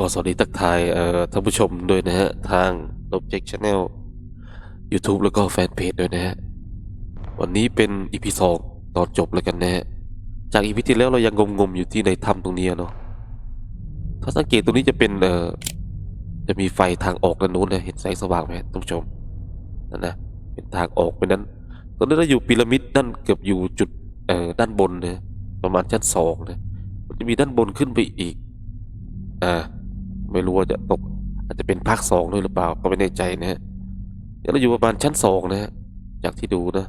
ก็สวัสดีทักทายท่านผู้ชมด้วยนะฮะ ทาง Object Channel YouTube แล้วก็แฟนเพจด้วยนะฮะ วันนี้เป็น EP สองตอนจบแล้วกันนะฮะ จาก EP ที่แล้วเรายังงมๆอยู่ที่ในถ้ำตรงนี้เนาะถ้าสังเกตตรงนี้จะเป็นเอ่อจะมีไฟทางออกด้านนู้นนะเห็นแสงสว่างไหมท่านผู้ชมนั่นนะเป็นทางออกไปนั้นตอนนี้เราอยู่พีระมิดด้านเกือบอยู่จุดเอ่อด้านบนนะประมาณชั้นสองนะมันจะมีด้านบนขึ้นไปอีกอ่า ไม่รู้ว่าจะตก อาจจะเป็นภาคสองด้วยหรือเปล่าก็ไม่แน่ใจนะฮะเดี๋ยวเราอยู่ประมาณชั้นสองนะฮะจากที่ดูนะ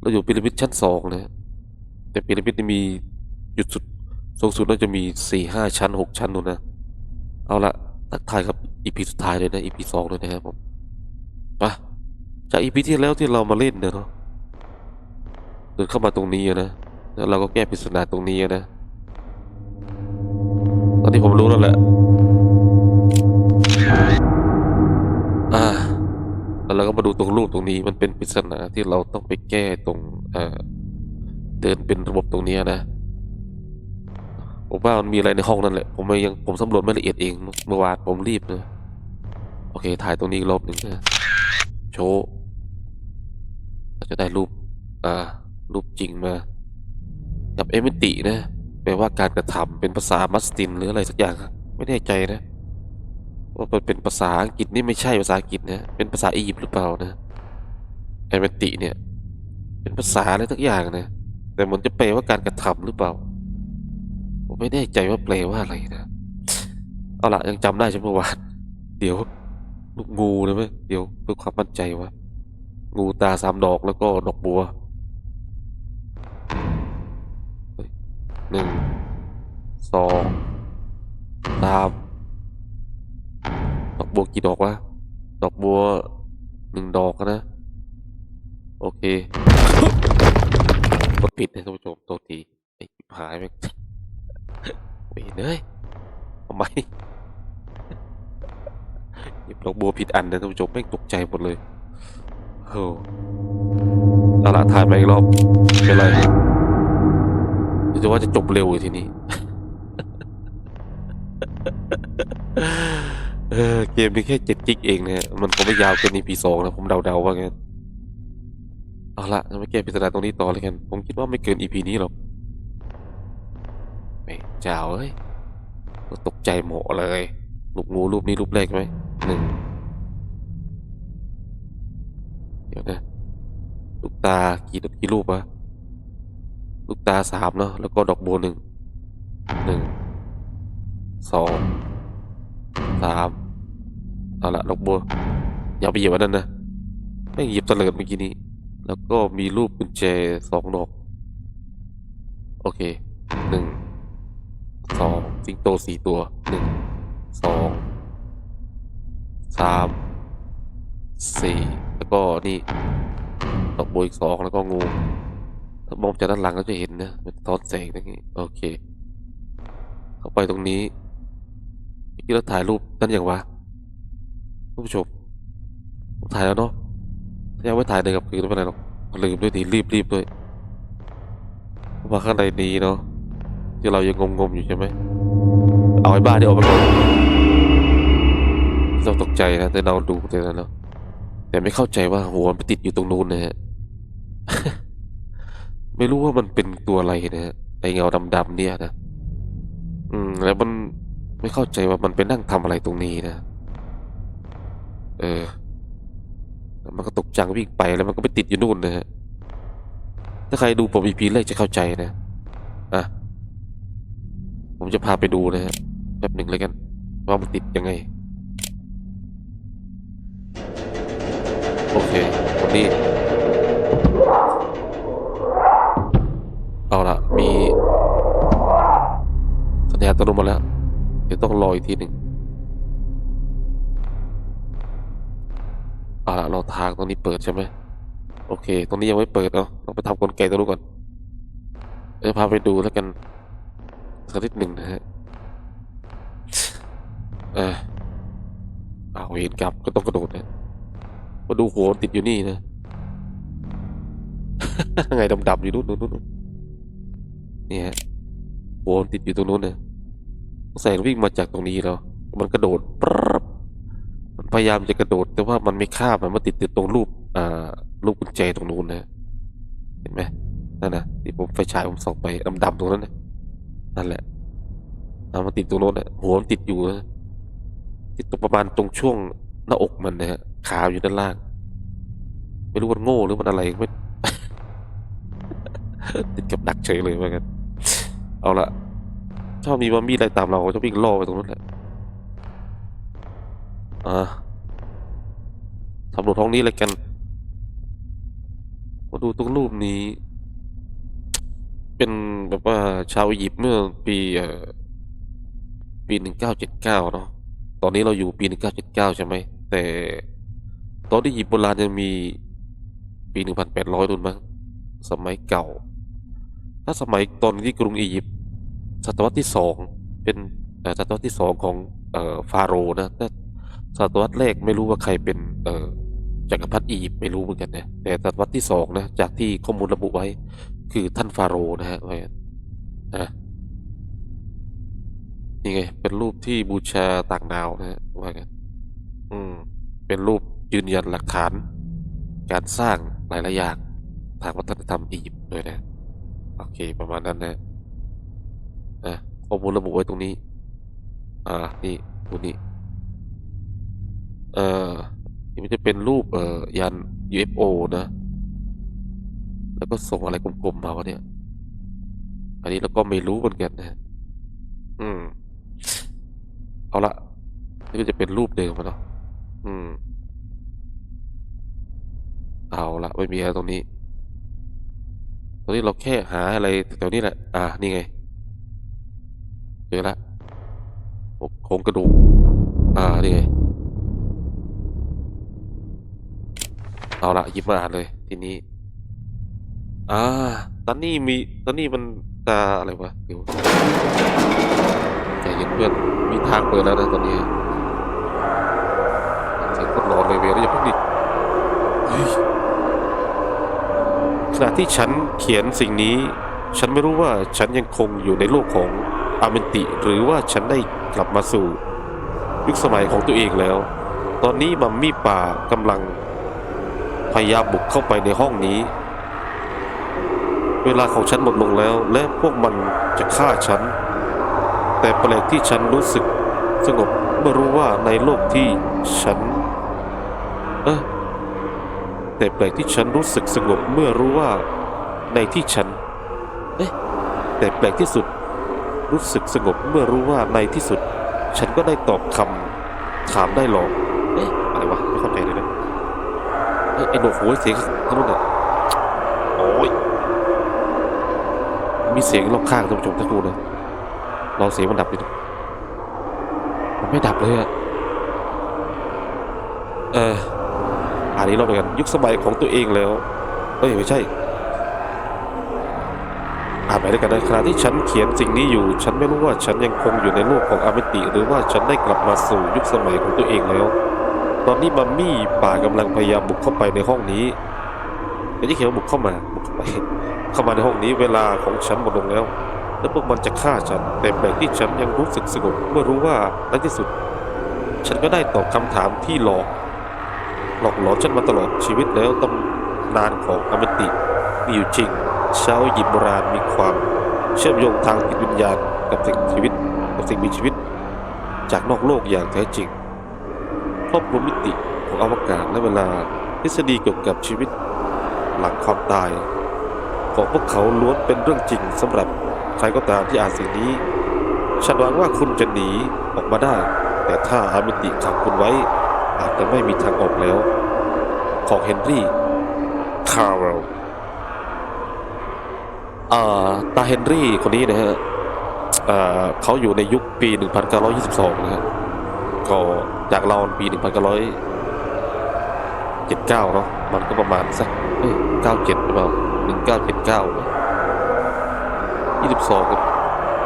เราอยู่พีระมิดชั้นสองนะแต่พีระมิดนี่มีจุดสุดสูงสุดน่าจะมีสี่ห้าชั้นหกชั้นนู่นนะเอาละทักทายครับอีพีสุดท้ายเลยนะอีพีสองเลยนะครับผมปะจากอีพีที่แล้วที่เรามาเล่นเนาะเดินเข้ามาตรงนี้นะแล้วเราก็แก้ปริศนาตรงนี้นะตอนนี้ผมรู้แล้วแหละ อ่าแล้วเราก็มาดูตรงรูปตรงนี้มันเป็นปริศนาที่เราต้องไปแก้ตรงเอ่อเดินเป็นระบบตรงนี้นะผมว่ามันมีอะไรในห้องนั่นแหละผมยังผมสำรวจไม่ละเอียดเองเมื่อวานผมรีบนะโอเค ถ่ายตรงนี้อีกรอบหนึ่งนะโชว์เราจะได้รูปอ่ารูปจริงมากับเอมิตินะแปลว่าการกระทำเป็นภาษามัสตินหรืออะไรสักอย่างไม่แน่ใจนะ ว่ามันเป็นภาษาอังกฤษนี่ไม่ใช่ภาษาอังกฤษนะเป็นภาษาอียิปต์หรือเปล่านะแอมติเนี่ย เป็นภาษาอะไรสักอย่างนะ แต่มันจะแปลว่าการกระทำหรือเปล่า ผมไม่แน่ใจว่าแปลว่าอะไรนะ เอาละยังจำได้ใช่ไหมเมื่อวานเดี๋ยว ลูกงูนะเว้ยเดี๋ยวเพื่อความมั่นใจว่างูตาสามดอกแล้วก็ดอกบัวหนึ่งสองสาม บัวกี่ดอกวะ ดอกบัวหนึ่งดอกนะ โอเคกดผิดนะท่านผู้ชมตัวทีไอ้หายไปเวนเอ้ยทำไมหยิบดอกบัวผิดอันนะท่านผู้ชมแม่งตกใจหมดเลยโอ้เอาละถ่ายไปอีกรอบเป็นไรเดี๋ยวจะว่าจะจบเร็วอยู่ทีนี้ เออเกมนี้แค่เจ็ดกิกเองเนะฮะมันคงไม่ยาวเกิน EP สองนะ ผมเดาๆว่างั้นเอาละจะไม่แก้ปริศนาตรงนี้ต่อเลยกัน ผมคิดว่าไม่เกิน EP นี้หรอกไม่เจ้าเอ้ยตกใจหมดเลยรูปงูรูปนี้รูปแรกไหมหนึ่งเดี๋ยวนะลูกตากี่กี่รูปวะลูกตาสามเนาะแล้วก็ดอกบัวหนึ่งหนึ่งสอง สามเอาละดอกบัวอย่าไปเหยียบอันนั้นนะไม่เหยียบเลิดเมื่อกี้นี้ แล้วก็มีรูปกุญแจสองดอก โอเคหนึ่งสองสิงโตสี่ตัวหนึ่งสองสามสี่แล้วก็นี่ดอกบัวอีกสองแล้วก็งูถ้ามองจากด้านหลังก็จะเห็นนะมันทอนแสงอย่างนี้โอเค เข้าไปตรงนี้ เมื่อกี้เราถ่ายรูปนั่นอย่างวะท่านผู้ชมถ่ายแล้วเนาะยังไม่ถ่ายเลยกับคือไม่เป็นไรหรอกลืมด้วยดีรีบรีบด้วยมาข้างในนี้เนาะที่เรายังงมๆอยู่ใช่ไหมเอาไอ้บ้าเดี๋ยวเอาไปก่อนไม่ต้องตกใจนะแต่เราดูแต่นั้นแล้วแต่ไม่เข้าใจว่าหัวมันไปติดอยู่ตรงนู้นนะฮะไม่รู้ว่ามันเป็นตัวอะไรนะฮะไอเงาดำๆเนี่ยนะอืมแล้วมัน ไม่เข้าใจว่ามันไปนั่งทำอะไรตรงนี้นะ เออ มันก็ตกจังวิ่งไปแล้วมันก็ไปติดอยู่นู่นนะฮะ ถ้าใครดูผมอีพีแรกจะเข้าใจนะ อะ ผมจะพาไปดูนะฮะแป๊บหนึ่งเลยกัน ว่ามันติดยังไง โอเควันนี้เอาละมีสัญญาณอัตโนมัติแล้ว เดี๋ยวต้องรออีกทีหนึ่งเอาละเราทางตรงนี้เปิดใช่ไหมโอเค ตรงนี้ยังไม่เปิดเนาะต้องไปทำกลไกตรงนู้นก่อนเดี๋ยวพาไปดูแล้วกันสักนิดหนึ่งนะฮะเออเอาเห็นกลับก็ต้องกระโดดนะมาดูหัวนติดอยู่นี่นะไงดำๆอยู่นู่นนู่นนู่นนี่ฮะหัวนติดอยู่ตรงนู้นนะ แสงวิ่งมาจากตรงนี้แล้วมันกระโดดปรับมันพยายามจะกระโดด แต่ว่ามันไม่ข้ามมันมาติดติดตรงรูปอ่ารูปกุญแจตรงนู้นนะเห็นไหมนั่นนะที่ผมไฟฉายผมส่องไปดำๆตรงนั้นนะนั่นแหละเอามาติดตรงโน้นนะหัวมันติดอยู่นะติดตรงประมาณตรงช่วงหน้าอกมันนะฮะขาอยู่ด้านล่าง ไม่รู้ว่าโง่หรือมันอะไรไม่ติดกับดักเฉยเลยเหมือนกันเอาละ ชอบมีมัมมี่อะไรตามเราจะวิ่งล่อไปตรงนั้นแหละอ่าสำรวจห้องนี้เลยกัน มาดูตรงรูปนี้ เป็นแบบว่าชาวอียิปต์เมื่อปีเอ่อปีหนึ่งเก้าเจ็ดเก้าเนาะ ตอนนี้เราอยู่ปีหนึ่งเก้าเจ็ดเก้าใช่ไหม แต่ตอนที่อียิปต์โบราณยังมีปีหนึ่งพันแปดร้อยนู่นมั้ง สมัยเก่า ถ้าสมัยตอนที่กรุงอียิปต์ ศตวรรษที่สองเป็นศตวรรษที่สองของเอฟาโรนะแต่ศตวรรษแรกไม่รู้ว่าใครเป็นเอ่อจักรพรรดิอียิปต์ไม่รู้เหมือนกันนะแต่ศตวรรษที่สองนะจากที่ข้อมูลระบุไว้คือท่านฟาโรนะฮะว่าอย่างนั้นนะนี่ไงเป็นรูปที่บูชาต่างดาวนะฮะว่ากันอืมเป็นรูปยืนยันหลักฐาน การสร้างหลายๆอย่างทางวัฒนธรรมอียิปต์ด้วยนะ โอเคประมาณนั้นนะ อะข้อมูลระบุไว้ตรงนี้ อ่า นี่ตัวนี้ เอ่อนี่มันจะเป็นรูปเอ่อยาน UFO นะ แล้วก็ส่งอะไรกลมๆมาวะเนี่ย อันนี้เราก็ไม่รู้เหมือนกันนะอืม เอาละนี่ก็จะเป็นรูปเดิมอะเนาะอืม เอาละไม่มีอะไรตรงนี้ ตรงนี้เราแค่หาอะไรแถวนี้แหละ อ่า นี่ไง จอละโครงกระดูก อ่า นี่ไง เอาละหยิบมาอ่านเลย ทีนี้ อ่าตอนนี้มีตอนนี้มันตาอะไรวะ เดี๋ยวใจเย็นเพื่อน มีทางเปิดแล้วนะตอนนี้เสียงคนหลอนเลยเวรอย่าเพิ่งดิขณะที่ฉันเขียนสิ่งนี้ ฉันไม่รู้ว่าฉันยังคงอยู่ในโลกของ อาเมนติ หรือว่าฉันได้กลับมาสู่ยุคสมัยของตัวเองแล้ว ตอนนี้มัมมี่ป่ากำลังพยายามบุกเข้าไปในห้องนี้ เวลาของฉันหมดลงแล้ว และพวกมันจะฆ่าฉัน แต่แปลกที่ฉันรู้สึกสงบเมื่อรู้ว่าในโลกที่ฉัน เออแต่แปลกที่ฉันรู้สึกสงบเมื่อรู้ว่าในที่ฉัน เอ๊ะแต่แปลกที่สุด รู้สึกสงบเมื่อรู้ว่าในที่สุด ฉันก็ได้ตอบคำถามได้หรอกเอ๊ะอะไรวะไม่เข้าใจเลยนะไอ้ไอ้หนวกหูไอ้เสียงข้านู้นอะโอ้ยมีเสียงรอบข้างท่านผู้ชมสักครู่นะลองเสียงมันดับดิมันไม่ดับเลยอะเอออ่านนี้รอบเดียวกันยุคสมัยของตัวเองแล้วเอ้ยไม่ใช่ ไปด้วยกันนะขณะที่ฉันเขียนสิ่งนี้อยู่ ฉันไม่รู้ว่าฉันยังคงอยู่ในโลกของอาเมติ หรือว่าฉันได้กลับมาสู่ยุคสมัยของตัวเองแล้ว ตอนนี้มัมมี่ป่ากำลังพยายามบุกเข้าไปในห้องนี้ไม่ได้เขียนว่าบุกเข้ามาบุกเข้าไปเข้ามาในห้องนี้เวลาของฉันหมดลงแล้วและพวกมันจะฆ่าฉัน แต่แปลกที่ฉันยังรู้สึกสงบเมื่อรู้ว่าในที่สุด ฉันก็ได้ตอบคำถามที่หลอกหลอกหลอนฉันมาตลอดชีวิตแล้วตำนานของอเมติมีอยู่จริง ชาวยิปต์โบราณมีความเชื่อมโยงทางจิตวิญญาณกับสิ่งชีวิตกับสิ่งมีชีวิต จากนอกโลกอย่างแท้จริงครอบคลุมมิติของอวกาศและเวลาทฤษฎีเกี่ยวกับชีวิต หลังความตาย ของพวกเขาล้วนเป็นเรื่องจริงสำหรับใครก็ตามที่อ่านสิ่งนี้ฉันหวังว่าคุณจะหนีออกมาได้ แต่ถ้าอามิติขังคุณไว้ อาจจะไม่มีทางออกแล้ว ของเฮนรี่คาร์เวล ตาเฮนรี่คนนี้นะฮะเขาอยู่ในยุคปี 1922 นะฮะก็จากเราปีหนึ่งพันเก้าร้อยเจ็ดเก้าเนาะมันก็ประมาณสักเอ้ยเก้าเจ็ดหรือเปล่าหนึ่งเก้าเจ็ดเก้ายี่สิบสอง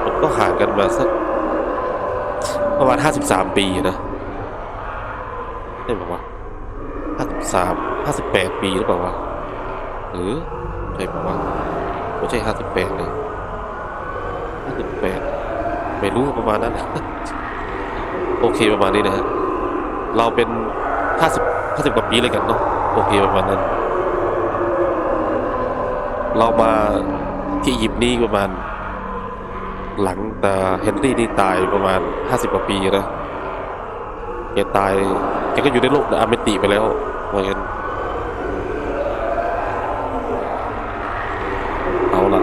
มันก็ห่างกันมาสักประมาณห้าสิบสามปีนะได้บอกว่าห้าสิบสามห้าสิบแปดปีหรือเปล่าวะหรือใช่บอกว่า ไม่ใช่ห้าสิบแปดนะห้าสิบแปดไม่รู้ประมาณนั้น โอเคประมาณนี้นะฮะเราเป็นห้าสิบห้าสิบกว่าปีเลยกันเนาะโอเคประมาณนั้น เรามาที่อียิปต์นี่ประมาณ หลังแต่เฮนรี่นี่ตายประมาณห้าสิบกว่าปีนะแกตายแกก็อยู่ในโลกอเมติไปแล้วว่างั้น เอาละ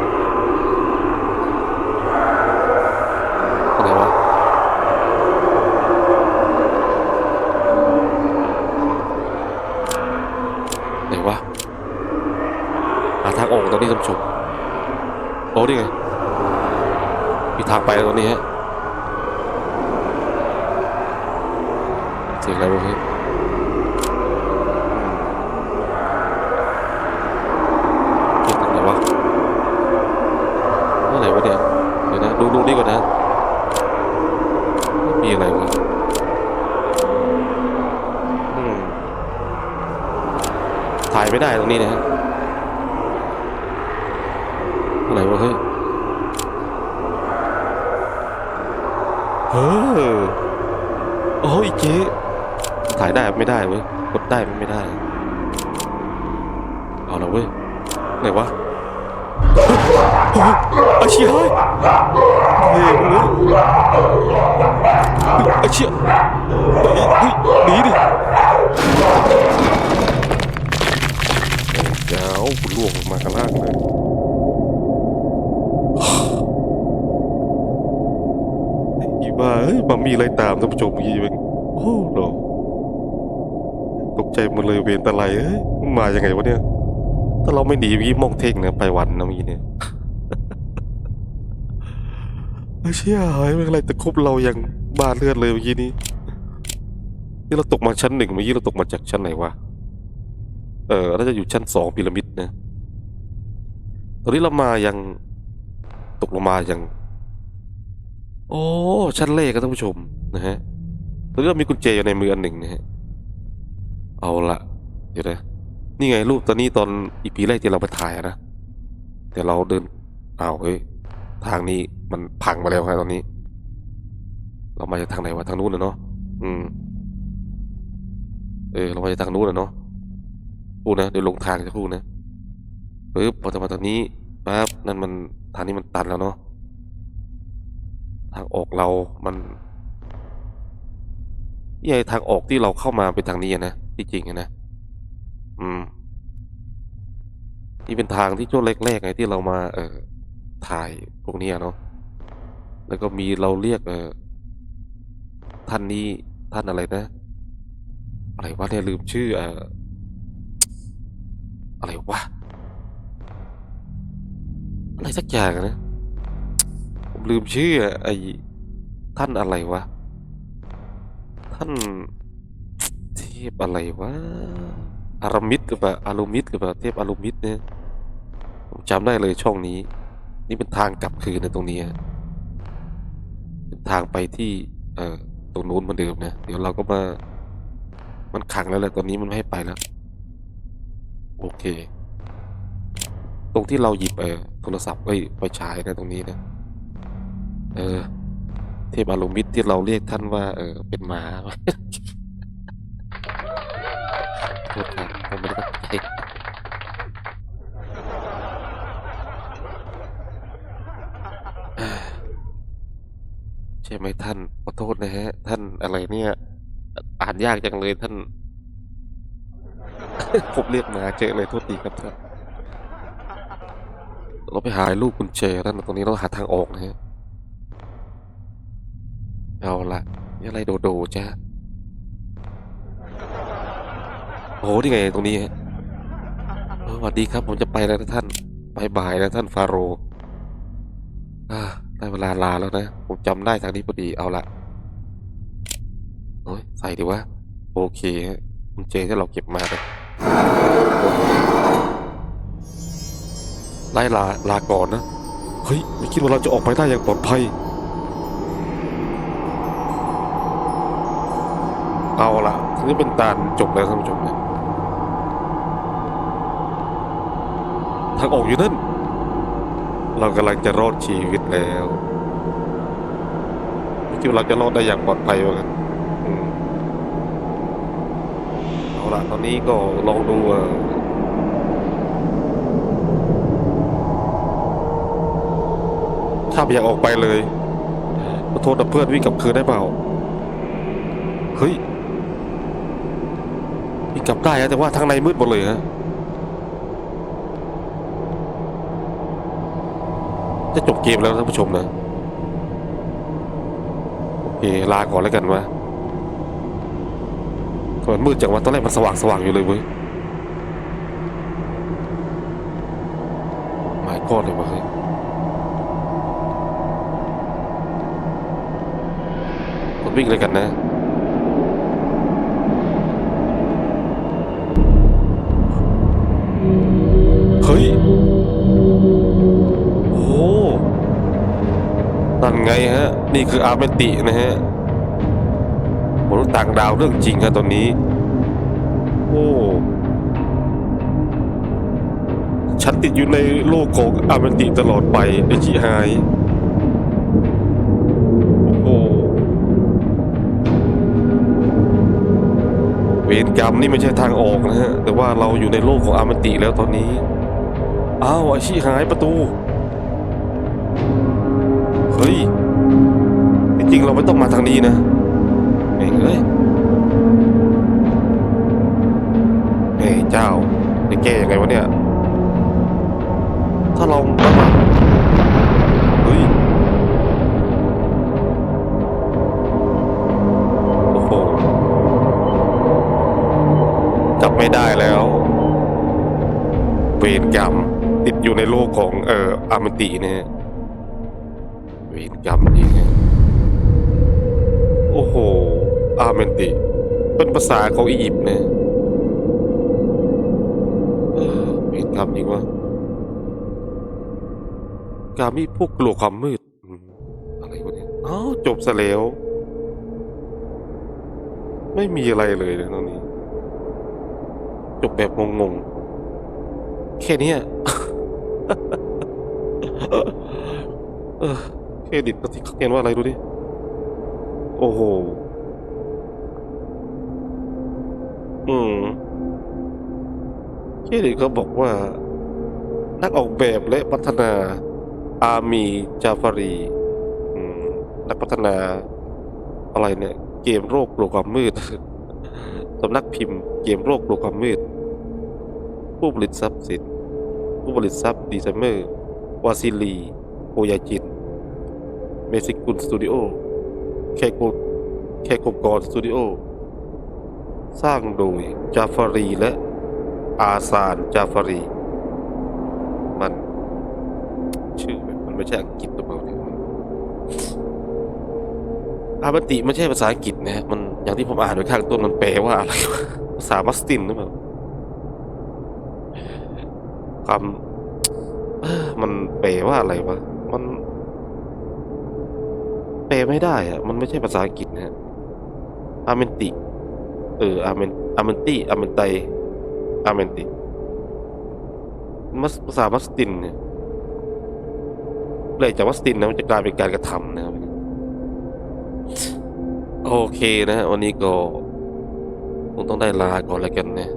อะไรวะ ไหนวะหาทางออกตอ นี่ท่านผู้ชมโอ้นี่ไงมีทางไปตรงนี้ฮะเสียงอะไรวะเฮ้ยเสียงอะไรวะอะไรวะเนี่ยเดี๋ยวนะดูดูนี่ก่อนนะมีอะไรวะอืมถ่ายไม่ได้ตรงนี้นะฮะอะไรวะเฮ้ย เฮ้อโอ้ยเจ๊ถ่ายได้ไม่ได้เว้ยกดได้ไม่ได้ เอาละเว้ยไหนวะเฮ้ยอาเชียเฮ้ยเฮ้ยเฮ้ยอาเชียเฮ้ยเฮ้ยหนีดิเจ้าล่วงลงมาข้างล่างเลย อีบ้า เฮ้ยมันมีอะไรตามท่านผู้ชมเมื่อกี้มันโอ้โหตกใจหมดเลยเวรตะไลเอ้ยมันมายังไงวะเนี่ย ถ้าเราไม่หนีเมื่อกี้มองเท่งนะไปวันนะเมื่อกี้เนี่ยเฮ้เชี่ยเฮ้ยเป็นอะไรตะคุบเรายังบ้าเลือดเลยเมื่อกี้นี้นี่เราตกมาชั้นหนึ่งเมื่อกี้เราตกมาจากชั้นไหนวะ เออน่าจะอยู่ชั้นสองพีระมิดนะ ตอนนี้เรามายังตกลงมายัง โอ้ชั้นเลขครับท่านผู้ชมนะฮะตอนนี้เรามีกุญแจอยู่ในมืออันหนึ่งนะฮะเอาละเดี๋ยวนะนี่ไงรูปตอนนี้ตอนอีพีแรกที่เราไปถ่ายนะแต่เราเดินอ้าวเฮ้ยทางนี้มันพังไปแล้วครับตอนนี้ เรามาจากทางไหนวะทางนู้นนะเนาะอืมเออเรามาจากทางนู้นนะเนาะพูดนะเดี๋ยวลงทางจะพูดนะปึ๊บพอจะมาทางนี้ปั๊บนั่นมันทางนี้มันตันแล้วเนาะ ทางออกเรามันนี่ไงทางออกที่เราเข้ามาเป็นทางนี้นะที่จริงนะอืมนี่เป็นทางที่ช่วงแรกๆไงที่เรามา เออถ่ายพวกนี้เนาะแล้วก็มีเราเรียก เออท่านนี้ท่านอะไรนะ อะไรวะเนี่ยลืมชื่อเอออะไรวะอะไรสักอย่างนะ ลืมชื่อไอ้ท่านอะไรวะ ท่านเทพอะไรวะอารามิดหรือเปล่าอารมิดหรือเปล่าเทพอารมิดเนี่ยผมจำได้เลยช่องนี้ นี่เป็นทางกลับคืนในตรงนี้เป็นทางไปที่เอ่อตรงนู้นเหมือนเดิมนะเดี๋ยวเราก็มา มันขังแล้วแหละตอนนี้มันไม่ให้ไปแล้ว โอเค ตรงที่เราหยิบเออโทรศัพท์เอ้ไปฉายนะตรงนี้นะ เออ เทพอารุมิตรที่เราเรียกท่านว่า เออ เป็นหมาโทษครับผมไม่ได้ตั้งใจใช่ไหมท่านขอโทษนะฮะ ท่านอะไรเนี่ย อ่านยากจังเลยท่าน ผมเรียกมาเจอเลยโทษทีครับท่านเราไปหาลูกกุญแจท่านตรงนี้เราหาทางออกนะฮะ เอาละนี่อะไรโดโดจ้าโอ้โหนี่ไงตรงนี้ฮะสวัสดีครับ ผมจะไปแล้วนะท่านบายบายนะท่านฟาโรห์อ่าได้เวลาลาแล้วนะ ผมจำได้ทางนี้พอดีเอาละโอ้ยใส่ดีวะโอเคฮะกุญแจที่เราเก็บมาเลยไล่ลาลาก่อนนะ เฮ้ย ไม่คิดว่าเราจะออกไปได้อย่างปลอดภัย นี่เป็นตานจบแล้วท่านผู้ชมนะทางออกอยู่นั่น เรากำลังจะรอดชีวิตแล้วคิดว่าเราจะรอดได้อย่างปลอดภัยวะกันเอาละตอนนี้ก็ลองดูว่าถ้าอยากออกไปเลยขอโทษนะเพื่อนวิ่งกลับคืนได้เปล่า เฮ้ย วิ่กลับได้นะแต่ว่าทางในมืดหมดเลยฮะจะจบเกมแล้วท่านผู้ชมนะโอเคลาก่อนแล้วกันวะทำไมมืดจังวะตอนแรกมันสว่างสว่างอยู่เลยเว้ยหมายก้อนเลยวะเฮ้ยวิ่งเลยกันนะ เฮ้ย โอ้นั่นไงฮะ นี่คืออาร์เมนตินะฮะมนุษย์ต่างดาวเรื่องจริงครับตอนนี้ โอ้ฉันติดอยู่ในโลกของอาร์เมนติตลอดไปไอจิไฮโอ้เวรกรรมนี่ไม่ใช่ทางออกนะฮะ แต่ว่าเราอยู่ในโลกของอาร์เมนติแล้วตอนนี้ อ้าวไอชิหายประตู เฮ้ย จริงๆเราไม่ต้องมาทางนี้นะเองเอ้ยเฮ้ยเจ้าจะแก้ยังไงวะเนี่ย ถ้าเราไม่มาเฮ้ย โอ้โหจับไม่ได้แล้วเวรกรรม ติดอยู่ในโลกของเอ่ออาร์มนติเนี่ยเวรกรรมจริงอะโอ้โห อาเมนติ เป็นภาษาของอียิปต์นะเออเวรกรรมจริงวะกามีพวกกลัวความมืดอะไรวะเนี่ยอ้าวจบซะแล้ว ไม่มีอะไรเลยนะตรงนี้ จบแบบงงๆแค่นี้ เออเครดิตเขาที่เขาเขียนว่าอะไรดูดิ โอ้โห อืมเครดิตเขาบอกว่า นักออกแบบและพัฒนาอามีจาฟารีนักพัฒนาอะไรเนี่ย เกมโรคกลัวความมืดสำนักพิมพ์เกมโรคกลัวความมืด ผู้ผลิตทรัพย์สินผู้ผลิตทรัพย์ดีไซเมอร์ วาซิลีโอยาจินเมซิกุลสตูดิโอแคโกแคโกกรสตูดิโอ สร้างโดยจาฟารีและอาซานจาฟารี มัน ชื่อมันไม่ใช่อังกฤษหรือเปล่าเนี่ยอาบันติไม่ใช่ภาษาอังกฤษนะมันอย่างที่ผมอ่านไว้ข้างต้นมันแปลว่าอะไรวะภาษามัสตินหรือเปล่าคำ มันแปลว่าอะไรวะ มัน แปลไม่ได้อะมันไม่ใช่ภาษาอังกฤษนะฮะอาเมนติ เอออาเมนอาเมนติอาเมนไตอาเมนติมัสภาษามัสตินเนี่ยเลยจากมัสตินนะมันจะกลายเป็นการกระทำนะครับโอเคนะวันนี้ก็คงต้องได้ลาก่อนแล้วกันนะ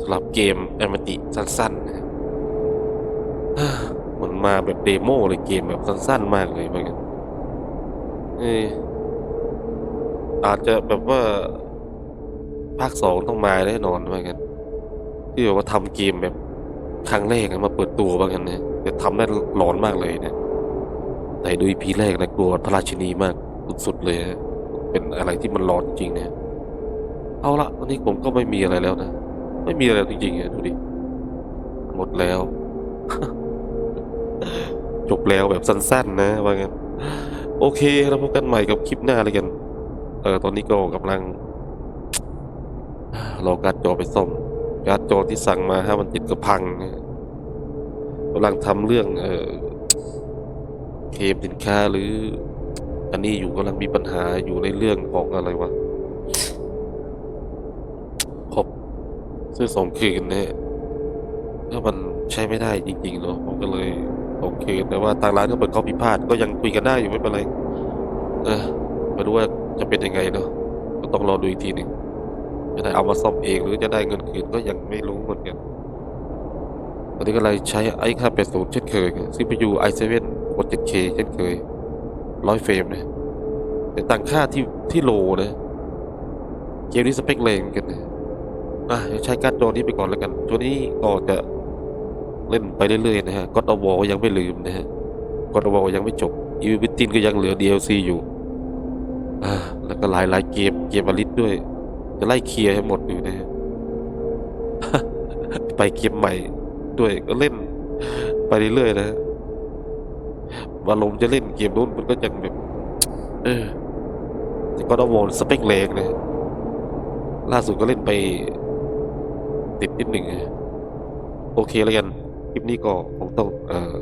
สำหรับเกมแอมติสั้นๆนะฮะเอ้อ มาแบบเดโมเลยเกมแบบสั้นๆมากเลยเหมือนกันเอออาจจะแบบว่าภาคสองต้องมาแน่นอนว่ากันที่แบบว่าทำเกมแบบครั้งแรกมาเปิดตัวว่ากันเนะแต่ทำได้หลอนมากเลยเนะแต่ดูอีพีแรกนะกลัวพระราชินีมากสุดๆเลยเป็นอะไรที่มันหลอนจริงเนี่ยเอาละตอนนี้ผมก็ไม่มีอะไรแล้วนะ ไม่มีอะไรจริงๆอะดูดิหมดแล้ว จบแล้วแบบสั้นๆ นะว่างั้นโอเคเราพบกันใหม่กับคลิปหน้าเลยกันเออตอนนี้ก็กำลังรอการ์ดจอไปซ่อมการ์ดจอที่สั่งมาห้ามันติดก็พังกำลังทำเรื่องเออเคมสินค้าหรือ อันนี้อยู่กำลังมีปัญหาอยู่ในเรื่องของอะไรวะครบซื้อสองคืนนะฮะถ้ามันใช้ไม่ได้จริงๆเนาะผมก็เลย สองคืนแต่ว่าทางร้านก็เปิดข้อพิพาทก็ยังคุยกันได้อยู่ไม่เป็นไร เออมาดูว่าจะเป็นยังไงเนาะก็ต้องรอดูอีกทีหนึ่งจะได้เอามาซ่อมเองหรือจะได้เงินคืนก็ยังไม่รู้เหมือนกันตอนนี้ก็เลยใช้ไอ้ค่าเป็ดศูนย์เช่นเคย CPU i7 67K เช่นเคยร้อยเฟรมนะแต่ตั้งค่าที่ที่โลนะเกมนี้สเปคแรงเหมือนกันนะอะใช้การ์ดจอนี้ไปก่อนแล้วกัน ตัวนี้ก็จะ เล่นไปเรื่อยๆนะฮะก็อวยังไม่ลืมนะฮะก็อวยังไม่จบอีวิตินก็ยังเหลือ DLC อยู่อ่าแล้วก็หลายหลายๆเกมเกมอลิสด้วย จะไล่เคลียร์ให้หมดอยู่นะฮะไปเกมใหม่ด้วยก็เล่นไปเรื่อยๆนะฮะวาลมจะเล่นเกมนู้นมันก็ยังแบบเออแต่ก็ต้องวอนสเปคแรงนะล่าสุดก็เล่นไปติดนิดหนึ่งโอเคแล้วกัน คลิปนี้ก็คงต้องเอ่อ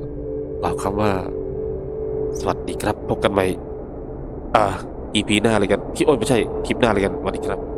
กล่าวคำว่า สวัสดีครับ พบกันใหม่ อ่า EP หน้าเลยกันคลิปโอ้ยไม่ใช่ คลิปหน้าเลยกันสวัสดีครับ